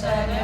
Shabbat.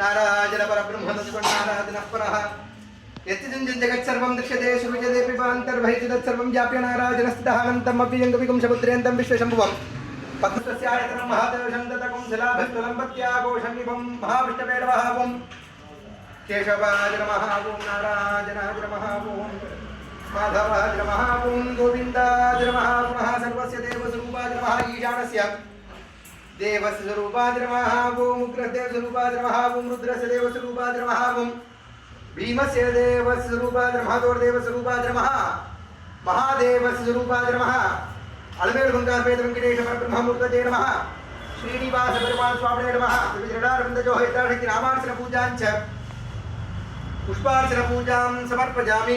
नाराजन परब्रह्म तत्पन्नाराधनः परः। यच्चिञ्चिन् जगत्सर्वं दृश्यते, सुविजते पिबान्तर्बहिः तत्सर्वं व्याप्य नाराजनस्थितहानन्तम् अपि यङ्गविकं शपुत्र्यन्तं विश्वशम्भुवम्। पद्मस्यायतनं महादेवशं ततकं शिलाभिस्तुलं पत्याघोषङ्गिपं महाविष्णवेडवहावं केशवाज नमः ॐ सर्वस्य देवस्वरूपाज ईशानस्य। देवस्वरूपाद्रमः भूम् उग्रदेवस्वरूपाद्रमः भूम् रुद्रस्य देवस्वरूपाद्रमः भूम् भीमस्य देवस्वरूपाद्रमः दोर्देवस्वरूपाद्रमः महादेवस्वरूपाद्रमः अलमेरु गङ्गापेत वेङ्कटेशब्रह्ममूर्तते नमः श्रीनिवास பெருமாள் சுவாமியே நம திருவிடாரவிந்த ஜோஹிதாஷி ராமார்ச்சன பூஜாஞ்ச புஷ்பார்ச்சன பூஜாம் சமர்ப்பஜாமி